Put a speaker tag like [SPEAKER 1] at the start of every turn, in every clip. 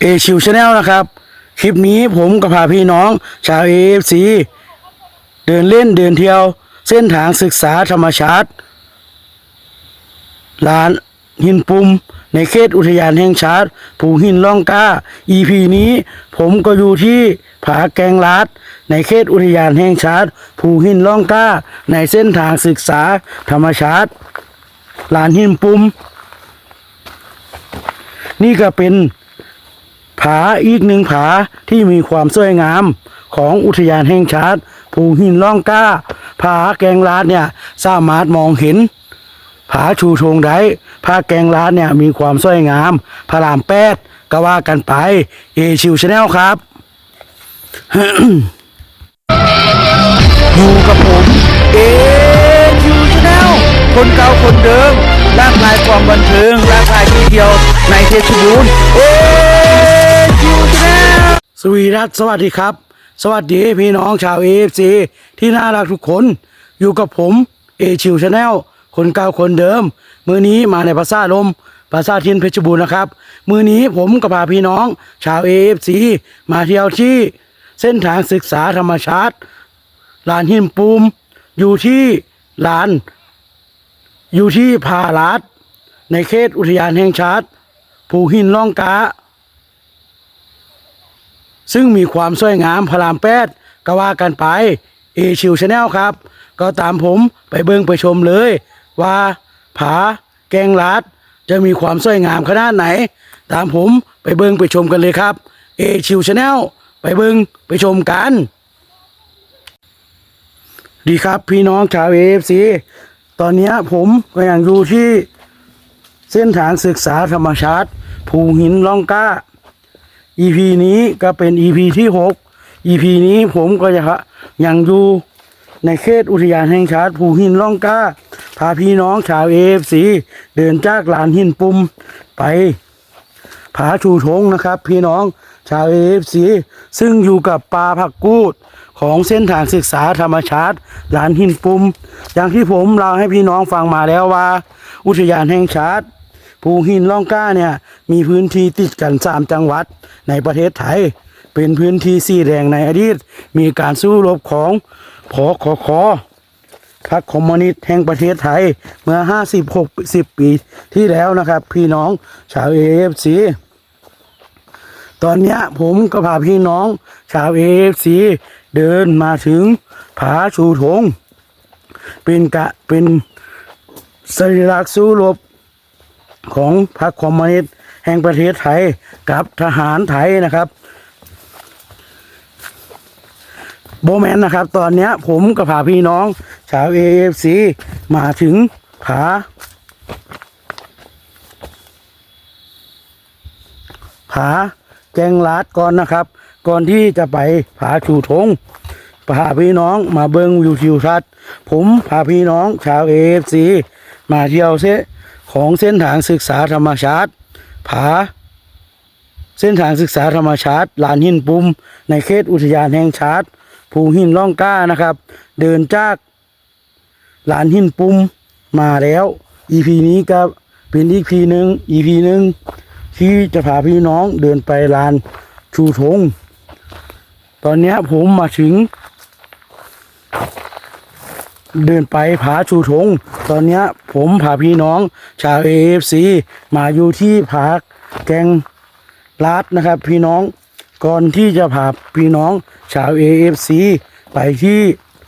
[SPEAKER 1] เอชิวชาแนลนะครับ คลิปนี้ผมกับพาพี่น้อง ชาวเอฟซีเดินเล่นเดินเที่ยว เส้นทางศึกษาธรรมชาติลานหินปุ่มในเขตอุทยานแห่งชาติภูหินล่องกล้า EP นี้ผมก็อยู่ที่ผาแกงลาด ในเขตอุทยานแห่งชาติภูหินล่องกล้า ในเส้นทางศึกษาธรรมชาติลานหินปุ่มนี่ก็เป็น ผาอีกหนึ่งผาที่มีความสวยงามของอุทยานแห่งชาติภูหินล่องกล้า ผาแกงลาดเนี่ยสามารถมองเห็น ผาชูธงได้ผาแกงลาดเนี่ยมีความสวยงามพระรามแปดก็ว่ากันไปเอชิวชาแนลครับอยู่กับผมเอชิวชาแนลคนเก่าคนเดิมหลากหลายความบันเทิงหลากหลายที่เที่ยวในเทชรบูรณ์ วีรัตสวัสดีครับ สวัสดีพี่น้องชาวเอฟซีที่น่ารักทุกคนอยู่กับผมเอชิวชาแนลคนเก่าคนเดิม มือนี้มาในภาษาลมภาษาทินเพชรบูรณ์นะครับ มือนี้ผมกับพาพี่น้อง ชาวเอฟซีมาเที่ยวที่ เส้นทางศึกษาธรรมชาติลานหินปูม อยู่ที่ลาน อยู่ที่พาลาดในเขตอุทยานแห่งชาติภูหินล่องกา ซึ่งมีความสวยงามพระรามแปดก็ว่ากันไปเอชิวชาแนลครับ ก็ตามผมไปเบิ่งไปชมเลย ว่าผาแกงลาด จะมีความสวยงามขนาดไหน ตามผมไปเบิ่งไปชมกันเลยครับเอชิวชาแนลไปเบิ่งไปชมกัน ดีครับพี่น้องชาวเอฟซีตอนนี้ผมก็ยังอยู่ที่เส้นทางศึกษาธรรมชาติ ภูหินล่องกล้า EP นี้ก็เป็น EP ที่หก EP นี้ผมก็จะยังอยู่ในเขตอุทยานแห่งชาติภูหินล่องกล้าพาพี่น้องชาวเอฟซีเดินจากลานหินปุ่มไปผาชูธงนะครับ พี่น้องชาวเอฟซีซึ่งอยู่กับปลาผักกูดของเส้นทางศึกษาธรรมชาติลานหินปุ่มอย่างที่ผมเล่าให้พี่น้องฟังมาแล้วว่า อุทยานแห่งชาติ ภูหินล่องกล้าเนี่ยมีพื้นที่ติดกันสามจังหวัดในประเทศไทย เป็นพื้นที่สีแดงในอดีต มีการสู้รบของพอขอคอพรรคคอมมิวนิสต์แห่งประเทศไทยเมื่อ 56 10 ปีที่แล้วนะครับ พี่น้องชาวเอฟซีตอนนี้ผมก็พาพี่น้องชาวเอฟซีเดินมาถึงผาชูธงเป็นกะเป็นสัญลักสู้รบ ของพรรคคอมมิวนิสต์แห่งประเทศไทยกับทหารไทยนะครับโบแมนนะครับ ตอนนี้ผมกับพาพี่น้อง ชาวเอฟซีมาถึงผาผาแกงลาดก่อนนะครับ ก่อนที่จะไปผาชูธงพาพี่น้องมาเบิงวิวทิวทัศน์ผมพาพี่น้องชาวเอฟซีมาเที่ยวเส ของเส้นทางศึกษาธรรมชาติ ผา เส้นทางศึกษาธรรมชาติลานหินปุ่มในเขตอุทยานแห่งชาติภูหินล่องกล้านะครับ เดินจากลานหินปุ่มมาแล้ว EP นี้ก็เป็นอีกพีหนึ่ง EP หนึ่งที่จะพาพี่น้องเดินไปลานชูธงตอนนี้ผมมาถึง เดินไปผาชูธงตอนนี้ผมพาพี่น้องชาวเอฟซีมาอยู่ที่ผาแกงลาดนะครับ พี่น้องก่อนที่จะพาพี่น้องชาวเอฟซีไปที่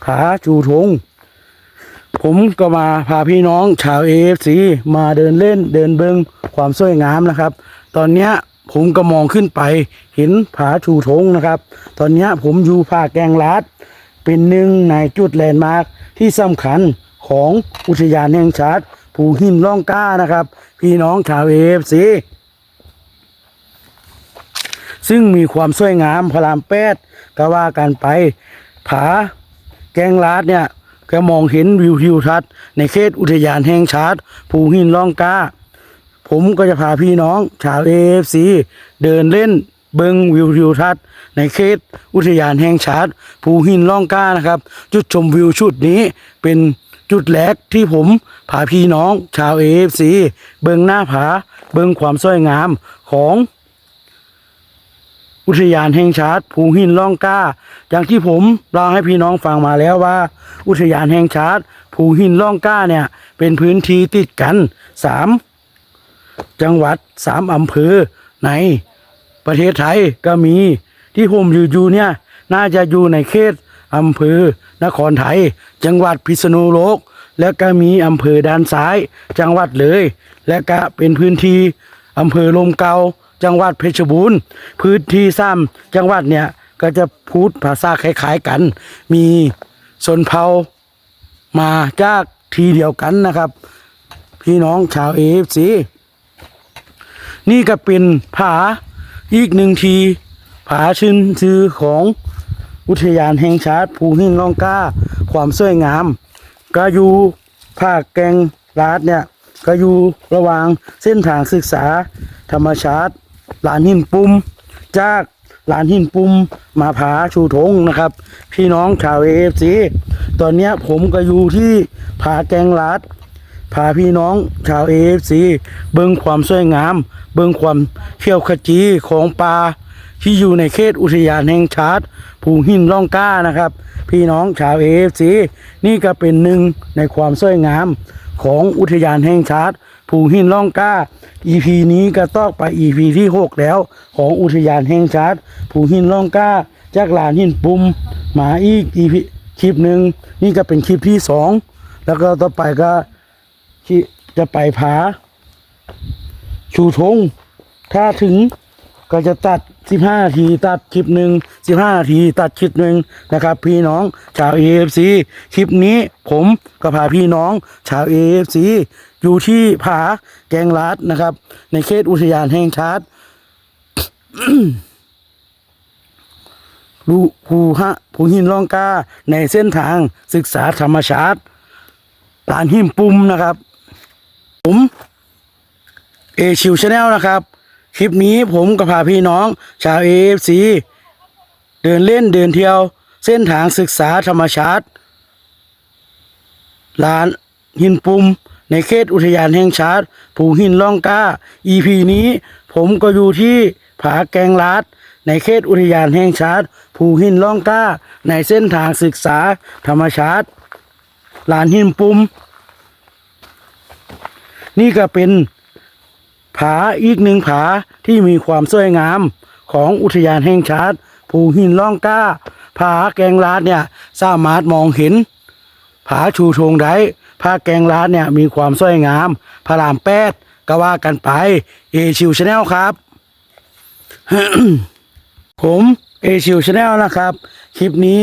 [SPEAKER 1] ผาชูธงผมก็มาพาพี่น้องชาวเอฟซีมาเดินเล่นเดินเบิงความสวยงามนะครับ ตอนนี้ผมก็มองขึ้นไปเห็นผาชูธงนะครับ ตอนนี้ผมอยู่ผาแกงลาดเป็นหนึ่งในจุดแลนด์มาร์ค ที่สำคัญของอุทยานแห่งชาติภูหินล่องก้านะครับ พี่น้องชาวเอฟซีซึ่งมีความสวยงามพระรามแปดก็ว่ากันไปผาแกงลาดเนี่ยก็มองเห็นวิวทิวทัศน์ในเขตอุทยานแห่งชาติภูหินล่องก้า ผมก็จะพาพี่น้องชาวเอฟซีเดินเล่นเบิงวิวทิวทัศน์ ในเขตอุทยานแห่งชาติภูหินล่องกล้านะครับ จุดชมวิวชุดนี้เป็นจุดแรกที่ผมพาพี่น้องชาวเอฟซีเบิงหน้าผา เบิงความสวยงามของอุทยานแห่งชาติภูหินล่องกล้า อย่างที่ผมเล่าให้พี่น้องฟังมาแล้วว่า อุทยานแห่งชาติภูหินล่องกล้าเนี่ย เป็นพื้นที่ติดกันสามจังหวัดสามอำเภอในประเทศไทยก็มี ที่ผมอยู่อยู่เนี่ย น่าจะอยู่ในเขตอำเภอนครไทย จังหวัดพิษณุโลก และก็มีอำเภอด้านซ้าย จังหวัดเลย และก็เป็นพื้นที่อำเภอลมเกาจังหวัดเพชรบูรณ์ พื้นที่ซ้ำจังหวัดเนี่ยก็จะพูดภาษาคล้ายๆกัน มีชนเผ่ามาจากทีเดียวกันนะครับ พี่น้องชาวเอฟซีนี่ก็เป็นผาอีกหนึ่งที ผาชื่นชื่อของอุทยานแห่งชาติภูหินล่องกล้า ความสวยงาม ก็อยู่ภาคแกงลาดเนี่ยก็อยู่ระหว่างเส้นทางศึกษา ธรรมชาติลานหินปุ่มจากลานหินปุ่มมาผาชูธงนะครับ พี่น้องชาวเอฟซีตอนนี้ผมก็อยู่ที่ผาแกงลาดพาพี่น้องชาวเอฟซีเบิ่งความสวยงาม เบิ่งความเขี้ยวขจีของปลา ที่อยู่ในเขตอุทยานแห่งชาติภูหินล่องกล้านะครับ พี่น้องชาวเอฟซีนี่ก็เป็นหนึ่งในความสวยงามของอุทยานแห่งชาติภูหินล่องกล้า EP นี้ก็ต้องไป EP ที่ 6 แล้ว ของอุทยานแห่งชาติภูหินล่องกล้า จากลานหินปุ่มมาอีก EP คลิปหนึ่งนี่ก็เป็นคลิปที่สองแล้วก็ต่อไปก็จะไปผาชูธงถ้าถึง ก็จะตัด 15นาทีตัดคลิปหนึ่ง15นาทีตัดคลิปหนึ่งนะครับ พี่น้องชาว AFC คลิปนี้ผมก็พาพี่น้องชาว AFC อยู่ที่ผาแกงลาดนะครับ ในเขตอุทยานแห่งชาติลูภูฮะภูหินล่องกาในเส้นทางศึกษาธรรมชาติลานหิมปุ่มนะครับ ผมเอชิวชาแนลนะครับ คลิปนี้ผมก็พาพี่น้อง ชาวเอฟซีเดินเล่นเดินเที่ยว เส้นทางศึกษาธรรมชาติลานหินปุ่มในเขตอุทยานแห่งชาติภูหินล่องกล้า EP นี้ผมก็อยู่ที่ผาแกงลาด ในเขตอุทยานแห่งชาติภูหินล่องกล้า ในเส้นทางศึกษาธรรมชาติลานหินปุ่มนี่ก็เป็น ผาอีกหนึ่งผาที่มีความสวยงามของอุทยานแห่งชาติภูหินล่องกล้า ผาแกงลาดเนี่ยสามารถมองเห็น ผาชูธงได้ผาแกงลาดเนี่ยมีความสวยงามพระรามแปดก็ว่ากันไปเอชิวชาแนลครับ ผมเอชิวชาแนลนะครับ คลิปนี้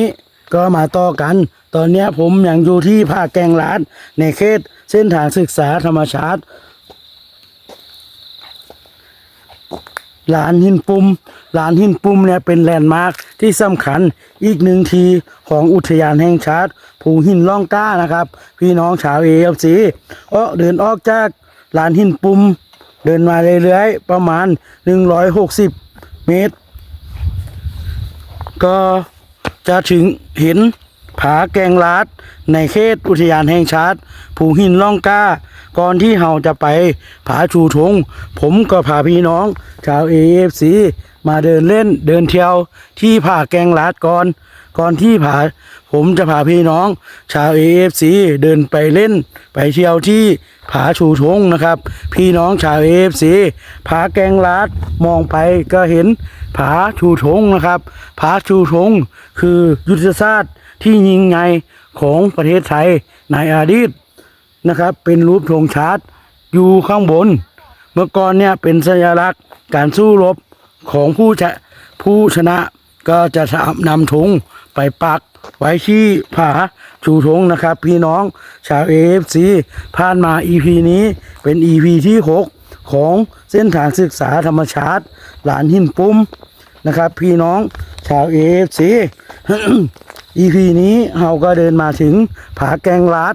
[SPEAKER 1] ก็มาต่อกัน ตอนนี้ผมยังอยู่ที่ภาคแกงลาดในเขตเส้นทางศึกษาธรรมชาติ ลานหินปุ่มลานหินปุ่มเนี่ยเป็นแลนด์มาร์คที่สำคัญอีกหนึ่งทีของอุทยานแห่งชาติภูหินล่องกล้านะครับ พี่น้องชาวเอฟซีก็เดินออกจากลานหินปุ่มเดินมาเรื่อยๆ ประมาณ 160 เมตร ก็จะถึงเห็นผาแกงลาดในเขตอุทยานแห่งชาติภูหินล่องกล้า ก่อนที่เราจะไปผาชูธงผมก็พาพี่น้อง ชาวเอฟซีมาเดินเล่นเดินเที่ยวที่ผาแกงลาดก่อน ก่อนที่ผาผมจะพาพี่น้อง ชาวเอฟซีเดินไปเล่น ไปเที่ยวที่ผาชูธงนะครับ พี่น้องชาวเอฟซีผาแกงลาดมองไปก็เห็นผาชูธงนะครับผาชูธงคือยุทธศาสตร์ที่ยิงใหญ่ของประเทศไทยในอดีต นะครับ เป็นรูปธงชาติอยู่ข้างบน เมื่อก่อนเนี่ยเป็นสัญลักษณ์การสู้รบของผู้ชะผู้ชนะก็จะนำธงไปปักไว้ที่ผาชูธงนะครับ พี่น้องชาวเอฟซีผ่านมา EP นี้เป็น EP ที่ 6 ของเส้นทางศึกษาธรรมชาติ หลานหินปุ้มนะครับ พี่น้องชาวเอฟซี EP นี้เราก็เดินมาถึงผาแกงลาด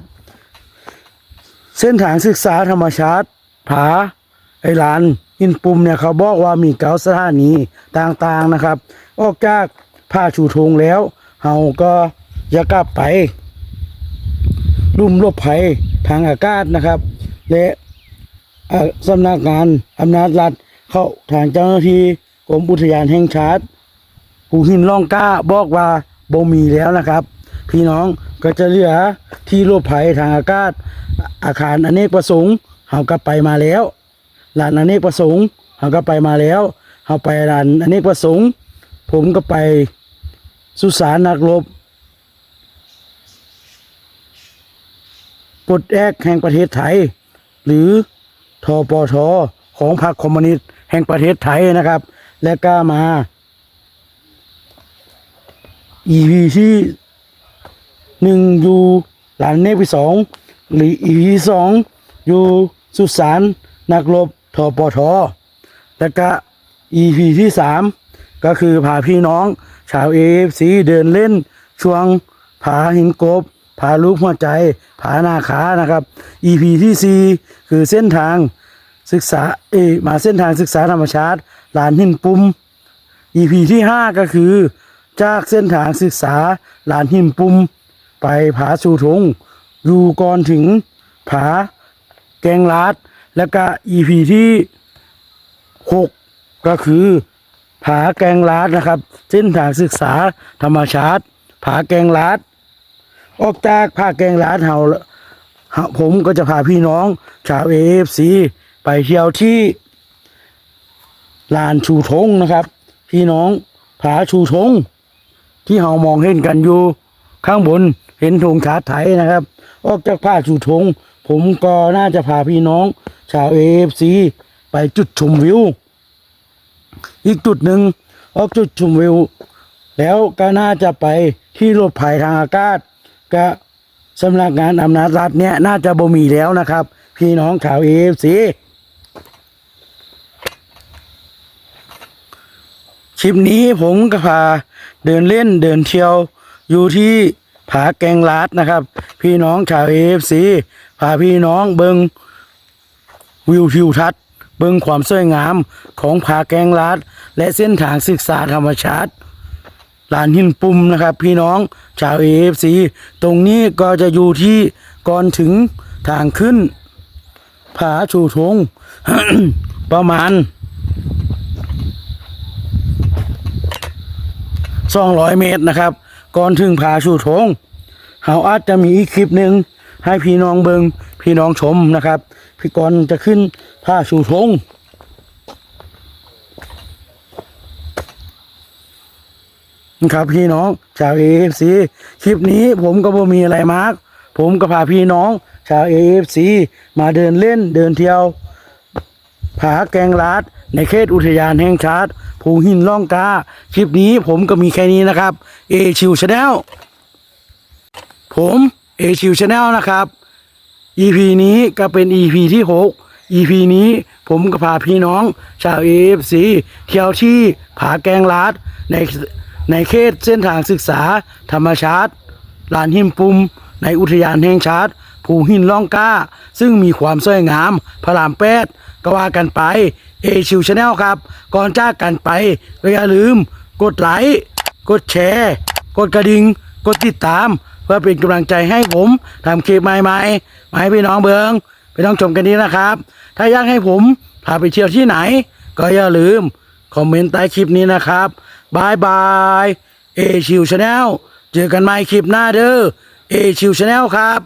[SPEAKER 1] เส้นทางศึกษาธรรมชาติ ผาไอหลานหินปุ่มเนี่ยเขาบอกว่ามีเก้าสถานีต่างๆนะครับ ออกจากผ้าชูธงแล้วเราก็จะกลับไป ลุ่มลบภัยทางอากาศนะครับ และสำนักงานอำนาจรัฐเข้าทางเจ้าหน้าที่กรมอุทยานแห่งชาติภูหินล่องก้าบอกว่าบ่มีแล้วนะครับ พี่น้อง ก็จะเหลือที่หลบภัยทางอากาศ อาคารอเนกประสงค์เฮาก็ไปมาแล้วลานอเนกประสงค์เฮาก็ไปมาแล้วเฮาไปลานอเนกประสงค์ ผมก็ไปสุสานนักรบปลดแอกแห่งประเทศไทย หรือทปทของพรรคคอมมิวนิสต์แห่งประเทศไทยนะครับ และก็มา EP ที่ หนึ่งอยู่หลานเนกที่สองหรือ EP ที่สองอยู่สุสานนักรบทปทแล้วก็ EP ที่สามก็คือพาพี่น้องชาวเอฟซีเดินเล่นช่วงผาหินกบผาลูกหัวใจผานาขานะครับ EP ที่สี่คือเส้นทางศึกษาเอมาเส้นทางศึกษาธรรมชาติลานหินปุ่ม EP ที่ห้าก็คือ จากเส้นทางศึกษาลานหินปุ่ม ไปผาสูทงอยู่ก่อนถึงผาแกงลาด แล้วก็ EP ที่หกก็คือผาแกงลาดนะครับ เส้นทางศึกษาธรรมชาติ ผาแกงลาด ออกจากผาแกงลาดเาเฮาผมก็จะพาพี่น้องชาวเอฟซีไปเที่ยวที่ลานชูธงนะครับ พี่น้องผาชูธงที่เฮามองเห็นกันอยู่ข้างบน เห็นธงชาติไทยนะครับ ออกจากผ้าชูธงผมก็น่าจะพาพี่น้อง ชาวเอฟซีไปจุดชมวิว อีกจุดหนึ่งออกจุดชมวิว แล้วก็น่าจะไปที่รถภัยทางอากาศก็สำนักงานอำนาจรัฐเนี่ยน่าจะบ่มีแล้วนะครับ พี่น้องชาวเอฟซีคลิปนี้ผมก็พาเดินเล่นเดินเที่ยวอยู่ที่ ผาแกงลาดนะครับ พี่น้องชาวเอฟซีพาพี่น้องเบิงวิวทิวทัศน์เบิงความสวยงามของผาแกงลาด และเส้นทางศึกษาธรรมชาติลานหินปุ่มนะครับ พี่น้องชาวเอฟซีตรงนี้ก็จะอยู่ที่ก่อนถึงทางขึ้นผาชูทงประมาณ 200 เมตรนะครับ ก่อนถึงผาชูทงเขาอาจจะมีอีกคลิปหนึ่งให้พี่น้องเบิงพี่น้องชมนะครับ พี่กรจะขึ้นผ้าชูทงนะครับพี่น้องชาวเอฟซีคลิปนี้ผมก็บ่มีอะไรมาก ผมก็พาพี่น้องชาวเอฟซีมาเดินเล่นเดินเที่ยวผาแกงลาดในเขตอุทยานแห่งชาติ ภูหินล่องกาคลิปนี้ผมก็มีแค่นี้นะครับเอชิวชาแนลผมเอชิวชาแนลนะครับ EP นี้ก็เป็น EP ที่ 6 EP นี้ผมก็พาพี่น้อง ชาวเอฟซีเที่ยวที่ผาแกงลาดในในเขตเส้นทางศึกษาธรรมชาติลานหิมปุ่มในอุทยานแห่งชาติ ภูหินล่องก้า ซึ่งมีความสวยงาม พระรามแปดก็ว่ากันไปเอชิวชาแนลครับ ก่อนจากกันไปก็อย่าลืม กดไลค์กดแชร์ กดกระดิ่งกดติดตาม เพื่อเป็นกำลังใจให้ผมทำคลิปใหม่ๆมาให้พี่น้องเบิงพี่น้องชมกันดีนะครับ ถ้าอยากให้ผมพาไปเที่ยวที่ไหน ก็อย่าลืม คอมเมนต์ใต้คลิปนี้นะครับบายบายเอชิวชาแนลเจอกันใหม่คลิปหน้าเด้อเอชิวชาแนลครับ